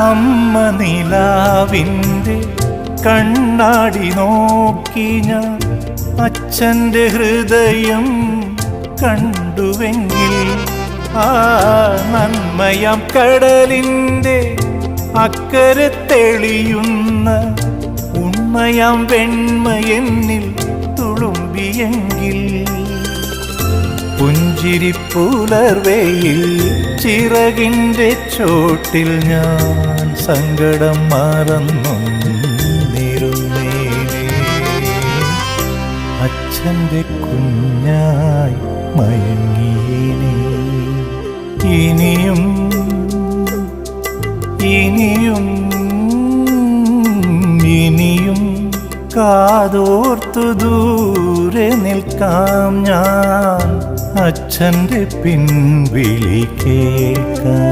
അമ്മ നിലാവിന്റെ കണ്ണാടി നോക്കി ഞാൻ അച്ഛന്റെ ഹൃദയം കണ്ടുവെങ്കിൽ ആ നന്മയാം കടലിന്റെ അക്കരെ തെളിയുന്ന ഉണ്മയാം വെണ്മയെന്നിൽ തുളുമ്പിയെങ്കിൽ പുഞ്ചിരി പുലർവയിൽ ചിറകിന്റെ ചോട്ടിൽ ഞാൻ സങ്കടം മറന്നൊന്നിരുന്നേനെ അച്ഛന്റെ കുഞ്ഞായി മയങ്ങിയേനെ. ഇനിയും ഇനിയും കാതോർത്തു ദൂരെ നിൽക്കാം ഞാൻ. അച്ഛന്റെ പിൻവിളി കേൾക്കാം.